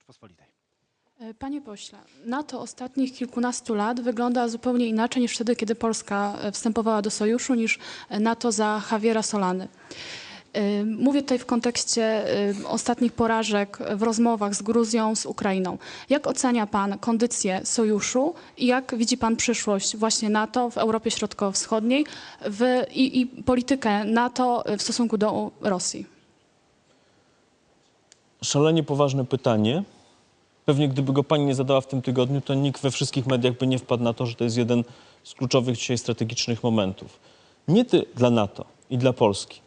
Rzeczpospolitej. E, Panie pośle, NATO ostatnich kilkunastu lat wygląda zupełnie inaczej niż wtedy, kiedy Polska e, wstępowała do sojuszu, niż e, NATO za Javiera Solany. Mówię tutaj w kontekście ostatnich porażek w rozmowach z Gruzją, z Ukrainą. Jak ocenia Pan kondycję sojuszu i jak widzi Pan przyszłość właśnie NATO w Europie Środkowo-Wschodniej i, i politykę NATO w stosunku do Rosji? Szalenie poważne pytanie. Pewnie gdyby go pani nie zadała w tym tygodniu, to nikt we wszystkich mediach by nie wpadł na to, że to jest jeden z kluczowych dzisiaj strategicznych momentów. Nie ty, dla NATO i dla Polski.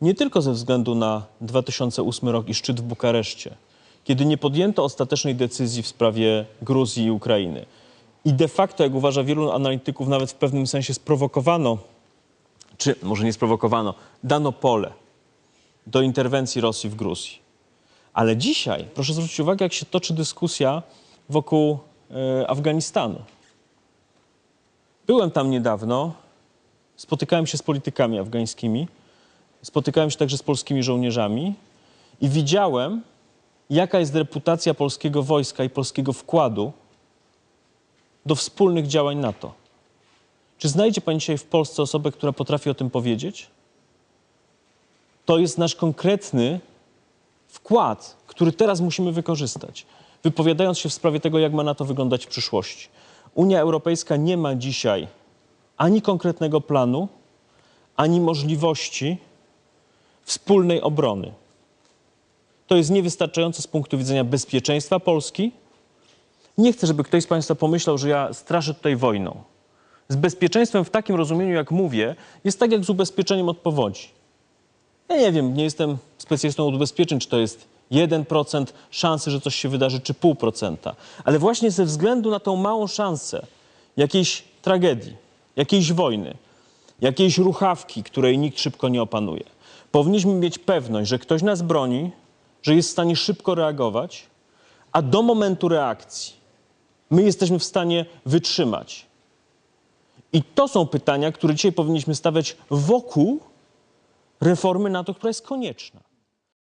Nie tylko ze względu na 2008 rok i szczyt w Bukareszcie, kiedy nie podjęto ostatecznej decyzji w sprawie Gruzji i Ukrainy. I de facto, jak uważa wielu analityków, nawet w pewnym sensie sprowokowano, czy może nie sprowokowano, dano pole do interwencji Rosji w Gruzji. Ale dzisiaj, proszę zwrócić uwagę, jak się toczy dyskusja wokół e, Afganistanu. Byłem tam niedawno, spotykałem się z politykami afgańskimi, spotykałem się także z polskimi żołnierzami i widziałem, jaka jest reputacja polskiego wojska i polskiego wkładu do wspólnych działań NATO. Czy znajdzie Pani dzisiaj w Polsce osobę, która potrafi o tym powiedzieć? To jest nasz konkretny wkład, który teraz musimy wykorzystać, wypowiadając się w sprawie tego, jak ma na to wyglądać w przyszłości. Unia Europejska nie ma dzisiaj ani konkretnego planu, ani możliwości wspólnej obrony. To jest niewystarczające z punktu widzenia bezpieczeństwa Polski. Nie chcę, żeby ktoś z Państwa pomyślał, że ja straszę tutaj wojną. Z bezpieczeństwem w takim rozumieniu, jak mówię, jest tak jak z ubezpieczeniem od powodzi. Ja nie wiem, nie jestem specjalistą od ubezpieczeń, czy to jest 1% szansy, że coś się wydarzy, czy 0,5%. Ale właśnie ze względu na tą małą szansę jakiejś tragedii, jakiejś wojny, jakiejś ruchawki, której nikt szybko nie opanuje, powinniśmy mieć pewność, że ktoś nas broni, że jest w stanie szybko reagować, a do momentu reakcji my jesteśmy w stanie wytrzymać. I to są pytania, które dzisiaj powinniśmy stawiać wokół reformy NATO, która jest konieczna.